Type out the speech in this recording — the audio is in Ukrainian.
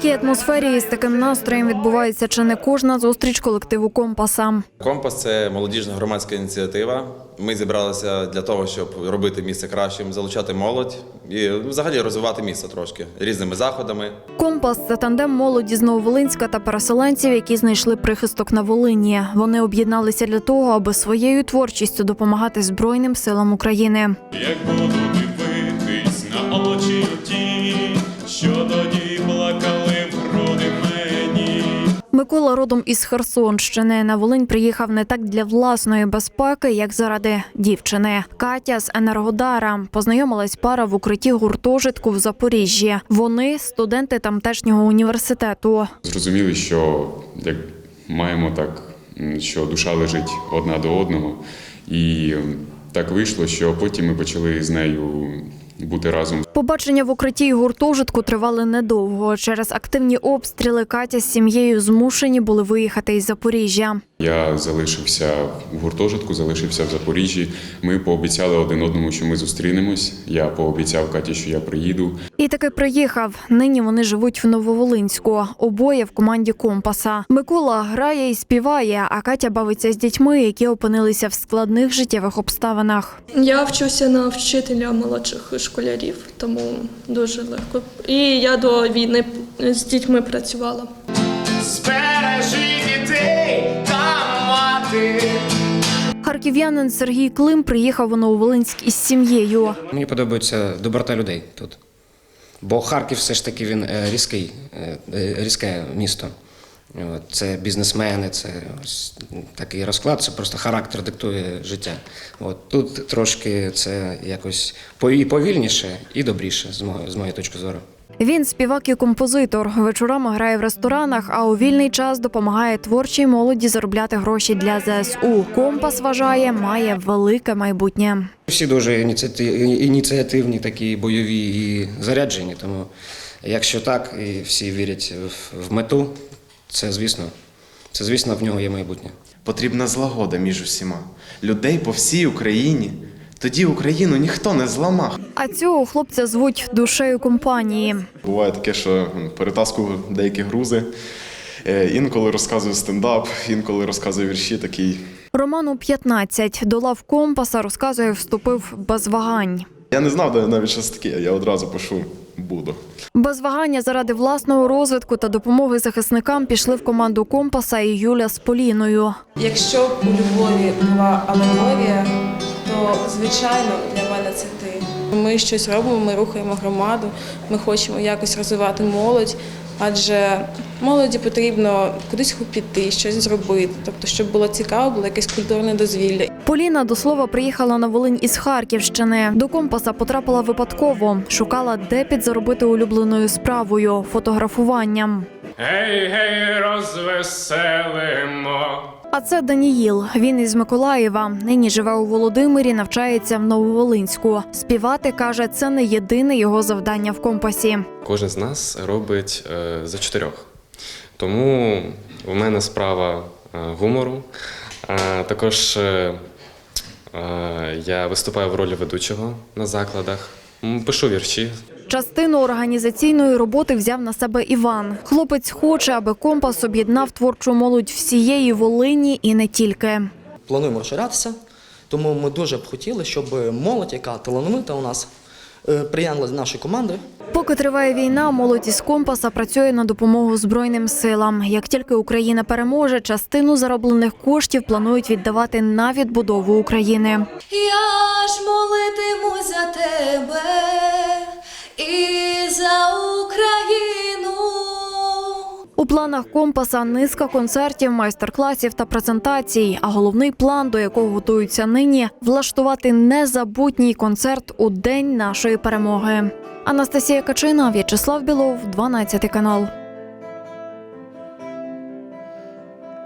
такій атмосфері і з таким настроєм відбувається чи не кожна зустріч колективу компаса. Компас це молодіжна громадська ініціатива. Ми зібралися для того, щоб робити місце кращим, залучати молодь і взагалі розвивати місто трошки різними заходами. Компас це тандем молоді з Нововолинська та переселенців, які знайшли прихисток на Волині. Вони об'єдналися для того, аби своєю творчістю допомагати Збройним силам України. Як буду дивитись на очі ті, що тоді Микола родом із Херсонщини. На Волинь приїхав не так для власної безпеки, як заради дівчини. Катя з Енергодара познайомилась пара в укритті гуртожитку в Запоріжжі. Вони студенти тамтешнього університету. Зрозуміли, що як маємо так, що душа лежить одна до одного, і так вийшло, що потім ми почали з нею бути разом. Побачення в укритті й гуртожитку тривали недовго. Через активні обстріли Катя з сім'єю змушені були виїхати із Запоріжжя. Я залишився в гуртожитку, залишився в Запоріжжі. Ми пообіцяли один одному, що ми зустрінемось. Я пообіцяв Каті, що я приїду. І таки приїхав. Нині вони живуть в Нововолинську. Обоє в команді компаса. Микола грає і співає, а Катя бавиться з дітьми, які опинилися в складних життєвих обставинах. Я вчуся на вчителя молодших школярів, тому дуже легко. І я до війни з дітьми працювала. Харків'янин Сергій Клим приїхав у Нововолинськ із сім'єю. Мені подобається доброта людей тут. Бо Харків все ж таки він е, різкий, е, е, різке місто. Це бізнесмени, це ось такий розклад, це просто характер диктує життя. От, тут трошки це якось і повільніше, і добріше, з моєї точки зору. Він співак і композитор. Вечорами грає в ресторанах, а у вільний час допомагає творчій молоді заробляти гроші для ЗСУ. Компас вважає, має велике майбутнє. Всі дуже ініціати- ініціативні, такі бойові і заряджені. Тому якщо так, і всі вірять в, в мету, це звісно, це звісно в нього є майбутнє. Потрібна злагода між усіма. Людей по всій Україні. Тоді Україну ніхто не зламав. А цього хлопця звуть душею компанії. Буває таке, що перетаскую деякі грузи. Е, Інколи розказую стендап, інколи розказую вірші такий. Роману 15. До лав компаса розказує, вступив без вагань. Я не знав де навіть що це таке, я одразу пишу буду. Без вагання заради власного розвитку та допомоги захисникам пішли в команду компаса і Юля з Поліною. Якщо б у Львові була алегорія, звичайно для мене це ти. Ми щось робимо, ми рухаємо громаду, ми хочемо якось розвивати молодь, адже молоді потрібно кудись піти, щось зробити. Тобто, щоб було цікаво, було якесь культурне дозвілля. Поліна до слова приїхала на Волинь із Харківщини. До компаса потрапила випадково. Шукала, де підзаробити улюбленою справою фотографуванням. Гей, гей, розвеселимо. А це Даніїл. Він із Миколаєва. Нині живе у Володимирі, навчається в Нововолинську. Співати каже, це не єдине його завдання в компасі. Кожен з нас робить е, за чотирьох. Тому у мене справа е, гумору. Також е, я виступаю в ролі ведучого на закладах, пишу вірші. Частину організаційної роботи взяв на себе Іван. Хлопець хоче, аби компас об'єднав творчу молодь всієї Волині і не тільки. плануємо розширятися, тому ми дуже б хотіли, щоб молодь, яка талановита у нас, е, приєдналася до нашої команди. Поки триває війна, молодь із компаса працює на допомогу Збройним силам. Як тільки Україна переможе, частину зароблених коштів планують віддавати на відбудову України. Я ж молитиму за тебе і за Україну. У планах компаса низка концертів, майстер-класів та презентацій. А головний план, до якого готуються нині, влаштувати незабутній концерт у день нашої перемоги. Анастасія Качина, В'ячеслав Білов, 12 канал.